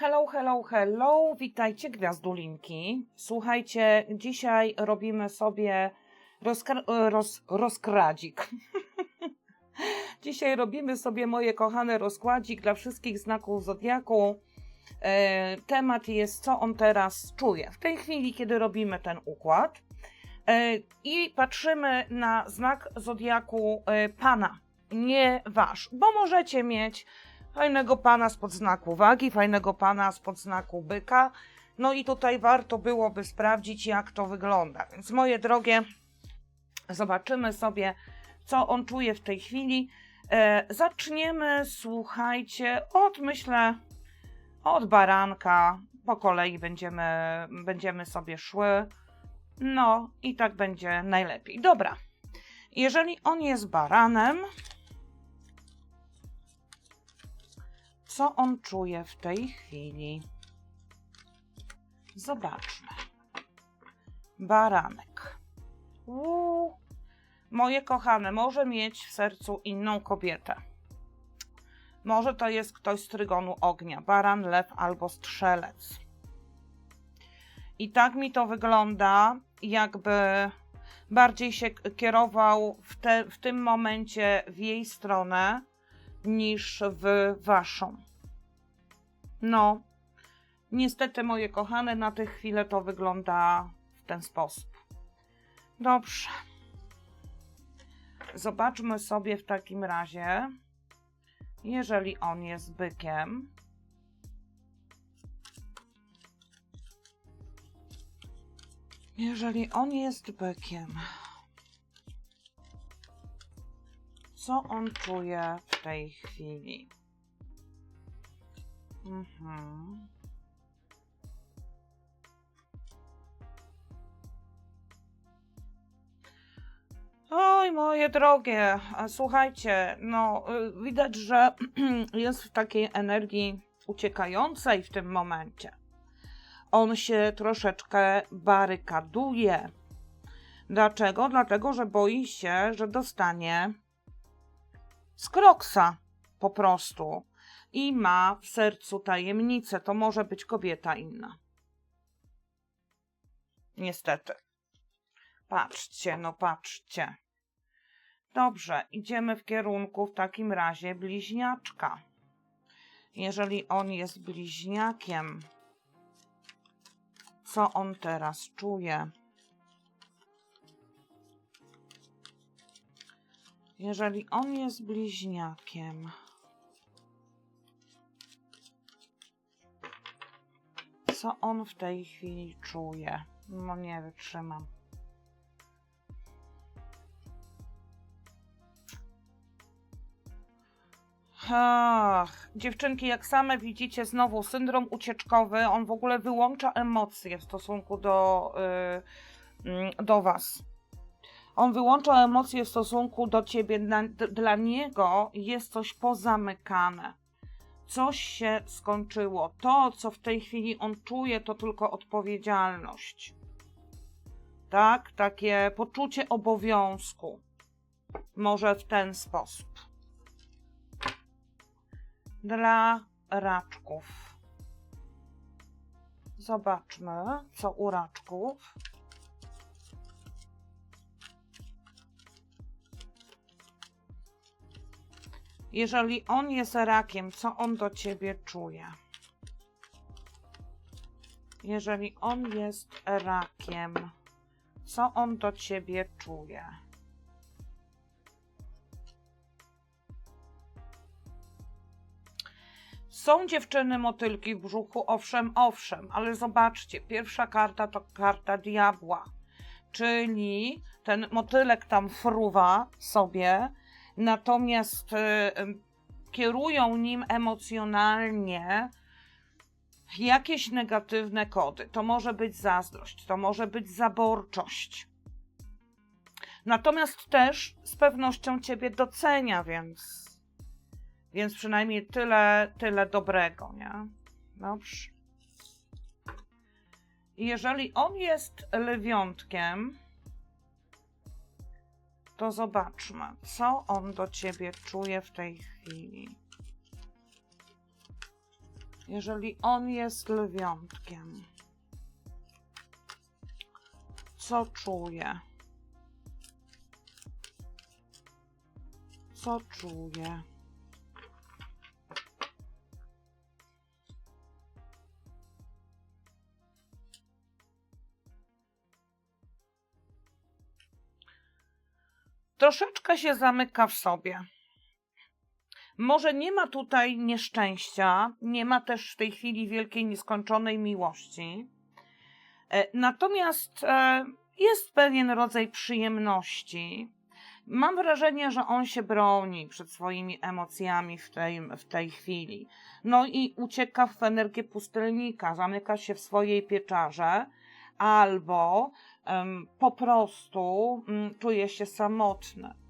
Hello, hello, hello, witajcie gwiazdulinki. Słuchajcie, dzisiaj robimy sobie rozkra- roz, rozkradzik. dzisiaj robimy sobie, moje kochane, rozkładzik dla wszystkich znaków Zodiaku. E, temat jest, co on teraz czuje. W tej chwili, kiedy robimy ten układ e, i patrzymy na znak Zodiaku e, Pana, nie Wasz, bo możecie mieć fajnego pana spod znaku wagi, fajnego pana spod znaku byka. No i tutaj warto byłoby sprawdzić, jak to wygląda. Więc moje drogie, zobaczymy sobie, co on czuje w tej chwili. E, zaczniemy, słuchajcie, od myślę, od baranka. Po kolei będziemy, będziemy sobie szły. No i tak będzie najlepiej. Dobra. Jeżeli on jest baranem, co on czuje w tej chwili. Zobaczmy. Baranek. Uuu. Moje kochane, może mieć w sercu inną kobietę. Może to jest ktoś z trygonu ognia, baran, lew albo strzelec. I tak mi to wygląda, jakby bardziej się kierował w, te, w tym momencie w jej stronę niż w waszą. No, niestety, moje kochane, na tę chwilę to wygląda w ten sposób. Dobrze. Zobaczmy sobie w takim razie, jeżeli on jest bykiem. Jeżeli on jest bykiem, co on czuje w tej chwili? Mhm. Oj, moje drogie, słuchajcie, no y, widać, że jest w takiej energii uciekającej w tym momencie. On się troszeczkę barykaduje. Dlaczego? Dlatego, że boi się, że dostanie z kroksa po prostu i ma w sercu tajemnicę. To może być kobieta inna. Niestety. Patrzcie, no patrzcie. Dobrze, idziemy w kierunku w takim razie bliźniaczka. Jeżeli on jest bliźniakiem, co on teraz czuje? Jeżeli on jest bliźniakiem, co on w tej chwili czuje? No nie wytrzymam. Ach, dziewczynki, jak same widzicie, znowu syndrom ucieczkowy. On w ogóle wyłącza emocje w stosunku do, yy, do Was. On wyłącza emocje w stosunku do ciebie. Dla, dla niego jest coś pozamykane. Coś się skończyło. To, co w tej chwili on czuje, to tylko odpowiedzialność. Tak? Takie poczucie obowiązku. Może w ten sposób. Dla raczków. Zobaczmy, co u raczków. Jeżeli on jest rakiem, co on do ciebie czuje? Jeżeli on jest rakiem, co on do ciebie czuje? Są dziewczyny motylki w brzuchu, owszem, owszem, ale zobaczcie, pierwsza karta to karta diabła, czyli ten motylek tam fruwa sobie, natomiast y, kierują nim emocjonalnie jakieś negatywne kody. To może być zazdrość, to może być zaborczość. Natomiast też z pewnością ciebie docenia, więc, więc przynajmniej tyle, tyle dobrego, nie? Dobrze. Jeżeli on jest lewiątkiem, to zobaczmy, co on do ciebie czuje w tej chwili. Jeżeli on jest lwiątkiem, co czuje? Co czuje? Troszeczkę się zamyka w sobie. Może nie ma tutaj nieszczęścia, nie ma też w tej chwili wielkiej, nieskończonej miłości. E, Natomiast e, jest pewien rodzaj przyjemności. Mam wrażenie, że on się broni przed swoimi emocjami w tej, w tej chwili. No i ucieka w energię pustelnika, zamyka się w swojej pieczarze, albo em, po prostu mm, czuje się samotny.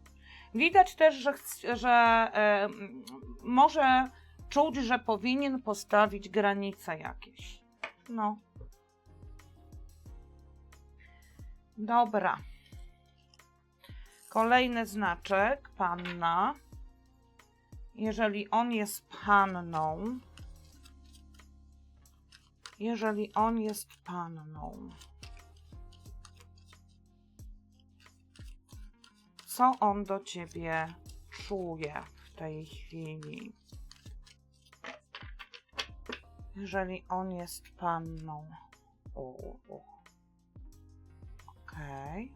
Widać też, że, że em, może czuć, że powinien postawić granice jakieś. No. Dobra. Kolejny znaczek, panna. Jeżeli on jest panną, jeżeli on jest panną, co on do ciebie czuje w tej chwili? Jeżeli on jest panną. Okej.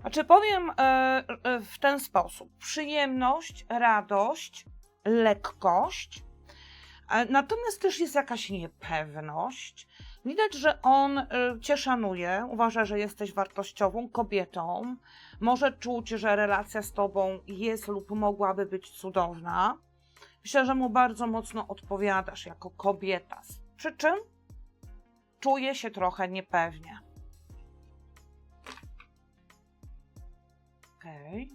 Znaczy powiem e, e, w ten sposób. Przyjemność, radość, lekkość. E, Natomiast też jest jakaś niepewność. Widać, że on e, cię szanuje, uważa, że jesteś wartościową kobietą. Może czuć, że relacja z tobą jest lub mogłaby być cudowna. Myślę, że mu bardzo mocno odpowiadasz jako kobieta. Przy czym czuje się trochę niepewnie. Okej.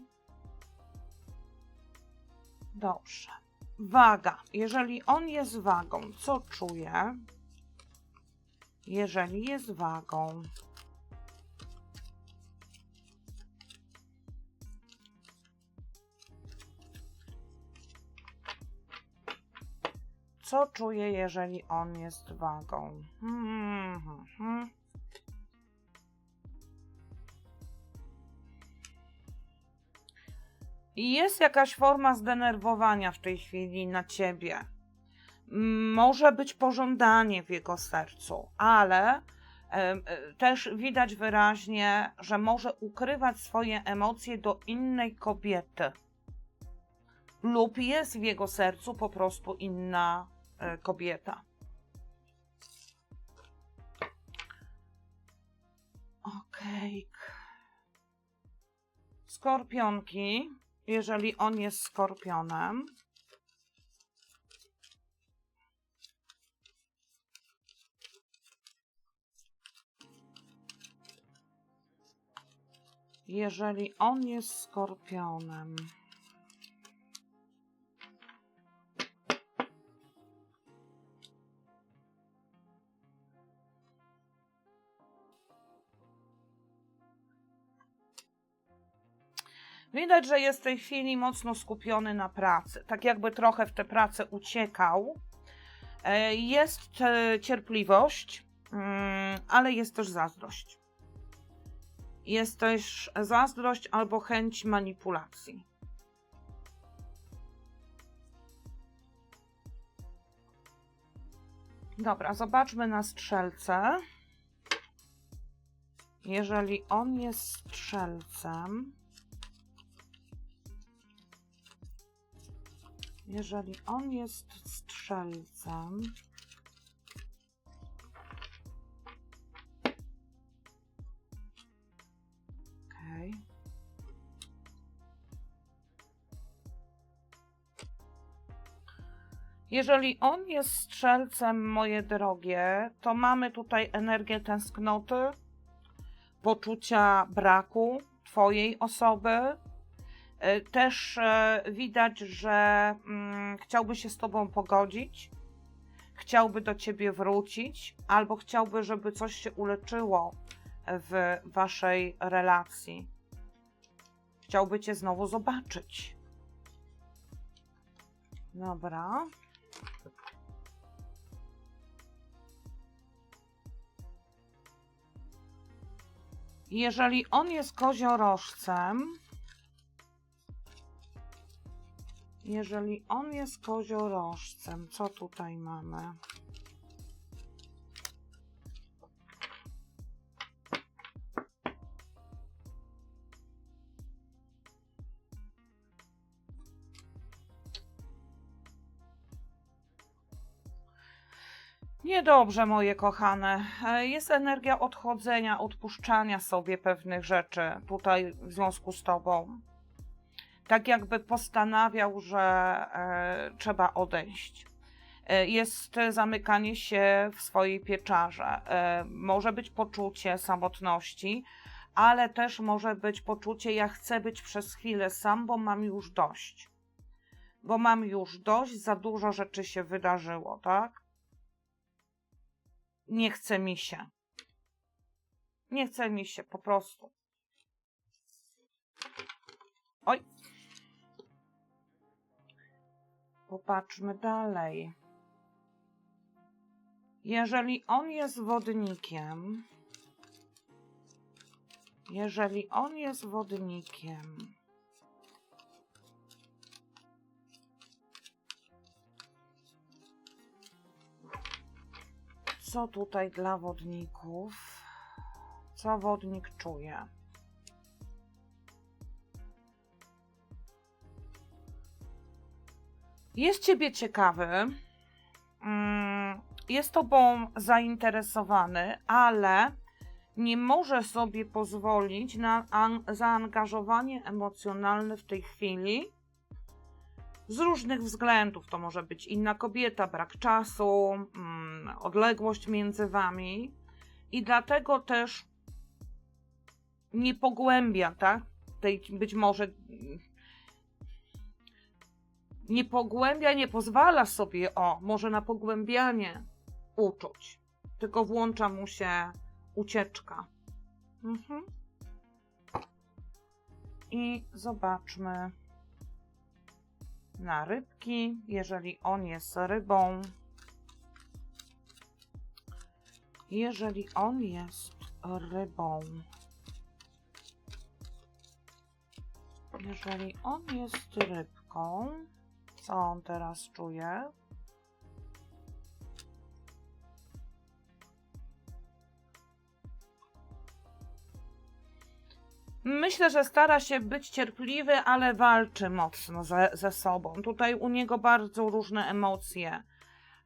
Dobrze. Waga. Jeżeli on jest wagą, co czuje? Jeżeli jest wagą. Co czuje, jeżeli on jest wagą? Hmm, Jest jakaś forma zdenerwowania w tej chwili na ciebie. Może być pożądanie w jego sercu, ale e, też widać wyraźnie, że może ukrywać swoje emocje do innej kobiety. Lub jest w jego sercu po prostu inna e, kobieta. Okej. Skorpionki, jeżeli on jest skorpionem. Jeżeli on jest skorpionem. Widać, że jest w tej chwili mocno skupiony na pracy. Tak jakby trochę w tę pracę uciekał. E, Jest e, cierpliwość, mm, ale jest też zazdrość. Jest też zazdrość albo chęć manipulacji. Dobra, zobaczmy na strzelce. Jeżeli on jest strzelcem, jeżeli on jest strzelcem, Jeżeli on jest strzelcem, moje drogie, to mamy tutaj energię tęsknoty, poczucia braku Twojej osoby. E, Też e, widać, że mm, chciałby się z Tobą pogodzić, chciałby do Ciebie wrócić, albo chciałby, żeby coś się uleczyło w Waszej relacji. Chciałby Cię znowu zobaczyć. Dobra. Jeżeli on jest koziorożcem, jeżeli on jest koziorożcem, co tutaj mamy? Niedobrze, moje kochane. E, Jest energia odchodzenia, odpuszczania sobie pewnych rzeczy tutaj w związku z tobą. Tak jakby postanawiał, że e, trzeba odejść. E, Jest zamykanie się w swojej pieczarze. E, może być poczucie samotności, ale też może być poczucie, ja chcę być przez chwilę sam, bo mam już dość. Bo mam już dość, za dużo rzeczy się wydarzyło, tak? Nie chce mi się. Nie chce mi się po prostu. Oj. Popatrzmy dalej. Jeżeli on jest wodnikiem, jeżeli on jest wodnikiem, co tutaj dla wodników? Co wodnik czuje? Jest ciebie ciekawy. mm, Jest tobą zainteresowany, ale nie może sobie pozwolić na an- zaangażowanie emocjonalne w tej chwili. Z różnych względów. To może być inna kobieta, brak czasu, mm, odległość między wami. I dlatego też nie pogłębia, tak? Tej być może mm, nie pogłębia, nie pozwala sobie o, może na pogłębianie uczuć, tylko włącza mu się ucieczka. Mhm. I zobaczmy na rybki, jeżeli on jest rybą. Jeżeli on jest rybą. Jeżeli on jest rybką, co on teraz czuje? Myślę, że stara się być cierpliwy, ale walczy mocno ze, ze sobą. Tutaj u niego bardzo różne emocje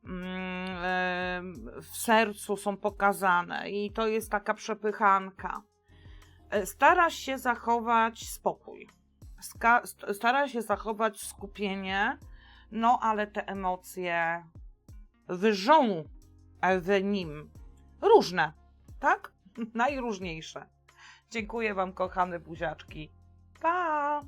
mm, w sercu są pokazane i to jest taka przepychanka. E, Stara się zachować spokój. Stara się zachować skupienie, no ale te emocje wyżą w nim. Różne, tak? Najróżniejsze. Dziękuję Wam, kochane buziaczki. Pa!